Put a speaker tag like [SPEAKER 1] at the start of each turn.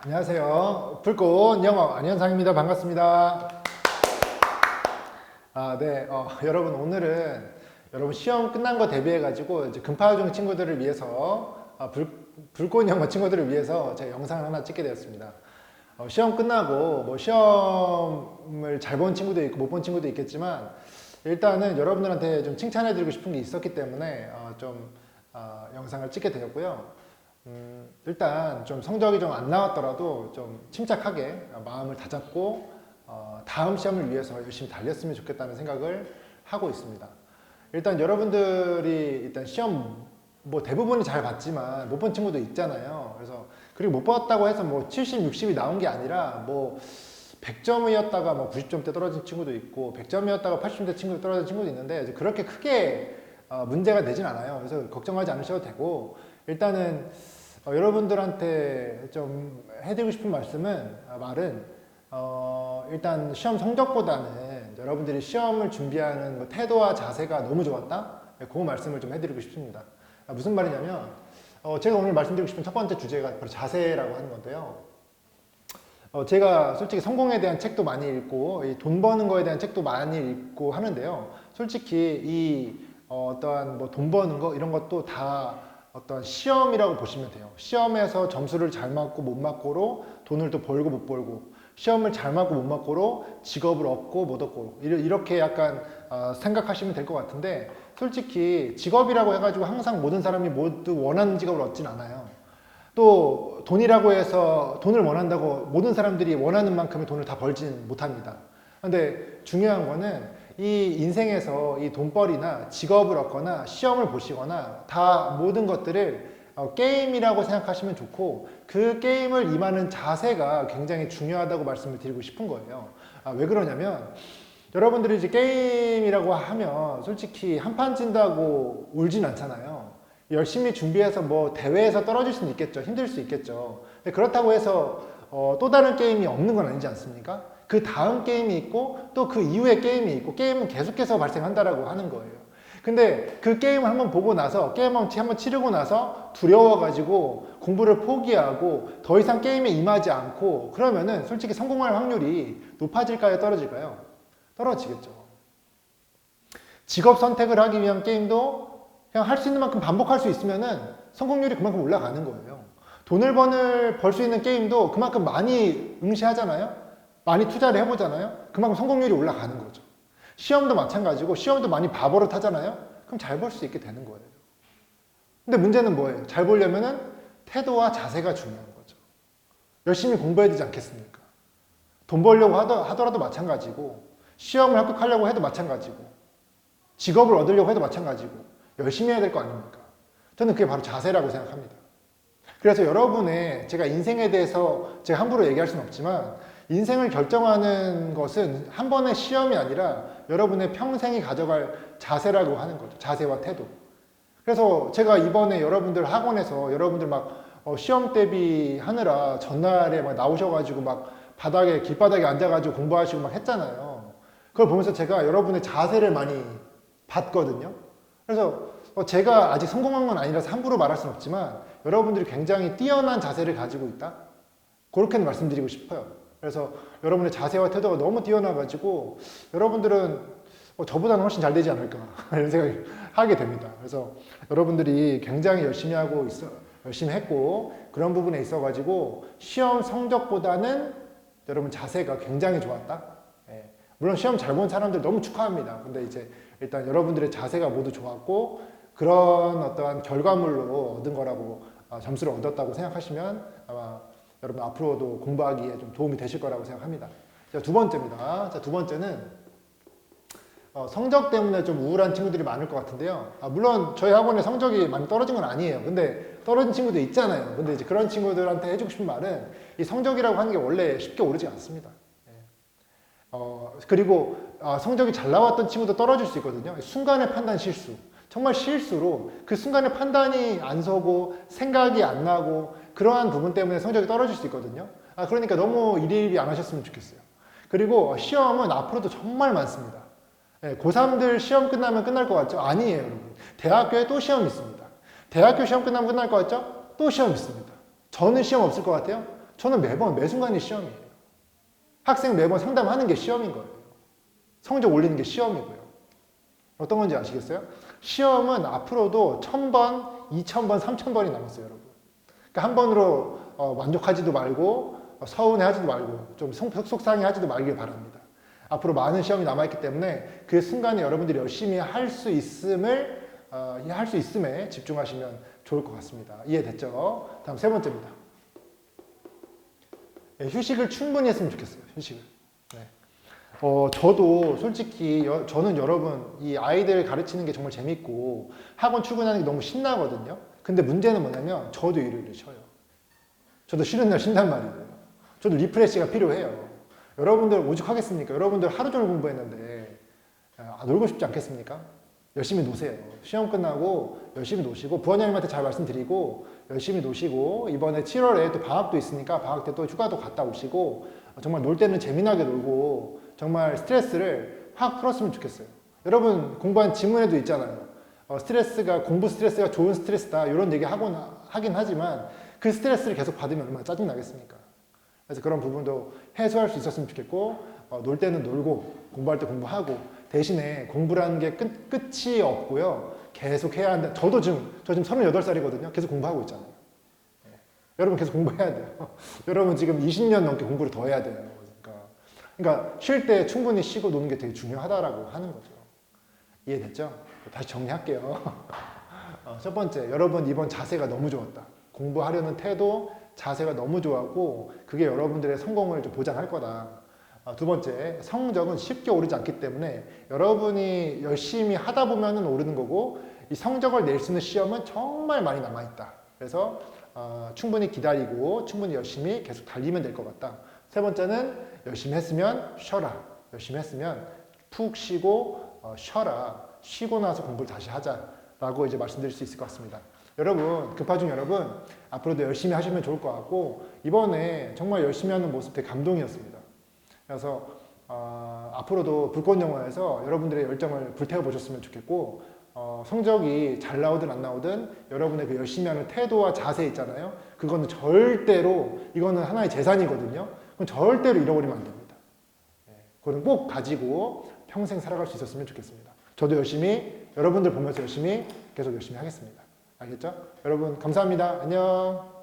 [SPEAKER 1] 안녕하세요. 불꽃 영어 안현상입니다. 반갑습니다. 아, 네. 어, 여러분 오늘은 여러분 시험 끝난 거 대비해 가지고 이제 금파중 친구들을 위해서 아, 불, 불꽃 영어 친구들을 위해서 제가 영상을 하나 찍게 되었습니다. 어, 시험 끝나고 뭐 시험을 잘 본 친구도 있고 못 본 친구도 있겠지만 일단은 여러분들한테 좀 칭찬해 드리고 싶은 게 있었기 때문에 어, 좀 아, 영상을 찍게 되었고요. 음, 일단 좀 성적이 좀 안 나왔더라도 좀 침착하게 마음을 다잡고 어, 다음 시험을 위해서 열심히 달렸으면 좋겠다는 생각을 하고 있습니다. 일단 여러분들이 일단 시험 뭐 대부분이 잘 봤지만 못 본 친구도 있잖아요. 그래서 그리고 못 봤다고 해서 뭐 70, 60이 나온 게 아니라 뭐 100점이었다가 뭐 90점대 떨어진 친구도 있고 100점이었다가 80점대 친구 떨어진 친구도 있는데 그렇게 크게 어, 문제가 되진 않아요. 그래서 걱정하지 않으셔도 되고 일단은 어, 여러분들한테 좀 해드리고 싶은 말씀은 아, 말은 어, 일단 시험 성적보다는 여러분들이 시험을 준비하는 뭐 태도와 자세가 너무 좋았다. 네, 그 말씀을 좀 해드리고 싶습니다. 아, 무슨 말이냐면 어, 제가 오늘 말씀드리고 싶은 첫 번째 주제가 바로 자세라고 하는 건데요. 어, 제가 솔직히 성공에 대한 책도 많이 읽고 이돈 버는 거에 대한 책도 많이 읽고 하는데요. 솔직히 이 어, 어떠한 뭐 돈 버는 거 이런 것도 다 어떤 시험이라고 보시면 돼요. 시험에서 점수를 잘 맞고 못 맞고로 돈을 또 벌고 못 벌고 시험을 잘 맞고 못 맞고로 직업을 얻고 못 얻고 이렇게 약간 어, 생각하시면 될 것 같은데 솔직히 직업이라고 해가지고 항상 모든 사람이 모두 원하는 직업을 얻진 않아요. 또 돈이라고 해서 돈을 원한다고 모든 사람들이 원하는 만큼의 돈을 다 벌지는 못합니다. 근데 중요한 거는 이 인생에서 이 돈벌이나 직업을 얻거나 시험을 보시거나 다 모든 것들을 어, 게임이라고 생각하시면 좋고 그 게임을 임하는 자세가 굉장히 중요하다고 말씀을 드리고 싶은 거예요. 아, 왜 그러냐면 여러분들이 이제 게임이라고 하면 솔직히 한 판 진다고 울진 않잖아요. 열심히 준비해서 뭐 대회에서 떨어질 수는 있겠죠. 힘들 수 있겠죠. 그렇다고 해서 어, 또 다른 게임이 없는 건 아니지 않습니까? 그 다음 게임이 있고 또 그 이후에 게임이 있고 게임은 계속해서 발생한다라고 하는 거예요. 근데 그 게임을 한번 보고 나서 게임 한번 치르고 나서 두려워가지고 공부를 포기하고 더 이상 게임에 임하지 않고 그러면은 솔직히 성공할 확률이 높아질까요? 떨어질까요? 떨어지겠죠. 직업 선택을 하기 위한 게임도 그냥 할 수 있는 만큼 반복할 수 있으면은 성공률이 그만큼 올라가는 거예요. 돈을 버는 벌수 있는 게임도 그만큼 많이 응시하잖아요. 많이 투자를 해보잖아요. 그만큼 성공률이 올라가는 거죠. 시험도 마찬가지고 시험도 많이 바보로 타잖아요. 그럼 잘 볼 수 있게 되는 거예요. 근데 문제는 뭐예요? 잘 보려면은 태도와 자세가 중요한 거죠. 열심히 공부해야 되지 않겠습니까? 돈 벌려고 하더, 하더라도 마찬가지고 시험을 합격하려고 해도 마찬가지고 직업을 얻으려고 해도 마찬가지고 열심히 해야 될 거 아닙니까? 저는 그게 바로 자세라고 생각합니다. 그래서 여러분의 제가 인생에 대해서 제가 함부로 얘기할 수는 없지만 인생을 결정하는 것은 한 번의 시험이 아니라 여러분의 평생이 가져갈 자세라고 하는 거죠. 자세와 태도. 그래서 제가 이번에 여러분들 학원에서 여러분들 막 어, 시험 대비하느라 전날에 막 나오셔가지고 막 바닥에 길바닥에 앉아가지고 공부하시고 막 했잖아요. 그걸 보면서 제가 여러분의 자세를 많이 봤거든요. 그래서 어, 제가 아직 성공한 건 아니라서 함부로 말할 수는 없지만 여러분들이 굉장히 뛰어난 자세를 가지고 있다. 그렇게는 말씀드리고 싶어요. 그래서 여러분의 자세와 태도가 너무 뛰어나가지고 여러분들은 어, 저보다는 훨씬 잘 되지 않을까 이런 생각이 하게 됩니다. 그래서 여러분들이 굉장히 열심히 하고 있어 열심히 했고 그런 부분에 있어 가지고 시험 성적보다는 여러분 자세가 굉장히 좋았다. 예. 물론 시험 잘 본 사람들 너무 축하합니다. 근데 이제 일단 여러분들의 자세가 모두 좋았고 그런 어떠한 결과물로 얻은 거라고 아, 점수를 얻었다고 생각하시면 아마 여러분 앞으로도 공부하기에 좀 도움이 되실 거라고 생각합니다. 자, 두 번째입니다. 자, 두 번째는 어, 성적 때문에 좀 우울한 친구들이 많을 것 같은데요. 아, 물론 저희 학원에 성적이 많이 떨어진 건 아니에요. 근데 떨어진 친구도 있잖아요. 근데 이제 그런 친구들한테 해주고 싶은 말은 이 성적이라고 하는 게 원래 쉽게 오르지 않습니다. 예. 어, 그리고 아, 성적이 잘 나왔던 친구도 떨어질 수 있거든요. 순간의 판단 실수. 정말 실수로 그 순간에 판단이 안 서고 생각이 안 나고 그러한 부분 때문에 성적이 떨어질 수 있거든요. 아, 그러니까 너무 일일이 안 하셨으면 좋겠어요. 그리고 시험은 앞으로도 정말 많습니다. 예, 고3들 시험 끝나면 끝날 것 같죠? 아니에요, 여러분. 대학교에 또 시험 있습니다. 대학교 시험 끝나면 끝날 것 같죠? 또 시험 있습니다. 저는 시험 없을 것 같아요? 저는 매번 매 순간이 시험이에요. 학생 매번 상담하는 게 시험인 거예요. 성적 올리는 게 시험이고요. 어떤 건지 아시겠어요? 시험은 앞으로도 1000번, 2000번, 3000번이 남았어요, 여러분. 그러니까 한 번으로 어, 만족하지도 말고 어, 서운해하지도 말고 좀 속- 속상해하지도 말길 바랍니다. 앞으로 많은 시험이 남아있기 때문에 그 순간에 여러분들이 열심히 할 수 있음을 어, 할수 있음에 집중하시면 좋을 것 같습니다. 이해됐죠? 다음 세 번째입니다. 예, 휴식을 충분히 했으면 좋겠어요. 휴식을. 네. 어, 저도 솔직히 여- 저는 여러분 이 아이들 가르치는 게 정말 재밌고 학원 출근하는 게 너무 신나거든요. 근데 문제는 뭐냐면 저도 일요일에 쉬어요. 저도 쉬는 날 쉰단 말이에요. 저도 리프레시가 필요해요. 여러분들 오죽하겠습니까? 여러분들 하루 종일 공부했는데 아, 놀고 싶지 않겠습니까? 열심히 노세요. 시험 끝나고 열심히 노시고 부원장님한테 잘 말씀드리고 열심히 노시고 이번에 7월에 또 방학도 있으니까 방학 때 또 휴가도 갔다 오시고 어, 정말 놀 때는 재미나게 놀고 정말 스트레스를 확 풀었으면 좋겠어요. 여러분 공부한 지문에도 있잖아요. 어, 스트레스가 공부 스트레스가 좋은 스트레스다 이런 얘기 하곤 하긴 하지만 그 스트레스를 계속 받으면 얼마나 짜증 나겠습니까? 그래서 그런 부분도 해소할 수 있었으면 좋겠고 어, 놀 때는 놀고 공부할 때 공부하고 대신에 공부라는 게 끝, 끝이 없고요. 계속 해야 한다. 저도 지금 저 지금 38살이거든요. 계속 공부하고 있잖아요. 예. 여러분 계속 공부해야 돼요. 여러분 지금 20년 넘게 공부를 더 해야 돼요. 그러니까 쉴 때 충분히 쉬고 노는 게 되게 중요하다라고 하는 거죠. 이해됐죠? 다시 정리할게요. 어, 첫 번째, 여러분 이번 자세가 너무 좋았다. 공부하려는 태도, 자세가 너무 좋았고 그게 여러분들의 성공을 좀 보장할 거다. 어, 두 번째, 성적은 쉽게 오르지 않기 때문에 여러분이 열심히 하다 보면은 오르는 거고 이 성적을 낼 수 있는 시험은 정말 많이 남아 있다. 그래서 어, 충분히 기다리고 충분히 열심히 계속 달리면 될 것 같다. 세 번째는 열심히 했으면 쉬어라. 열심히 했으면 푹 쉬고 어, 쉬어라. 쉬고 나서 공부를 다시 하자라고 이제 말씀드릴 수 있을 것 같습니다. 여러분 급파중 여러분 앞으로도 열심히 하시면 좋을 것 같고 이번에 정말 열심히 하는 모습 되게 감동이었습니다. 그래서 어, 앞으로도 불꽃 영화에서 여러분들의 열정을 불태워 보셨으면 좋겠고 어, 성적이 잘 나오든 안 나오든 여러분의 그 열심히 하는 태도와 자세 있잖아요. 그거는 절대로 이거는 하나의 재산이거든요. 그건 절대로 잃어버리면 안 됩니다. 예, 그거는 꼭 가지고 평생 살아갈 수 있었으면 좋겠습니다. 저도 열심히 여러분들 보면서 열심히 계속 열심히 하겠습니다. 알겠죠? 여러분 감사합니다. 안녕.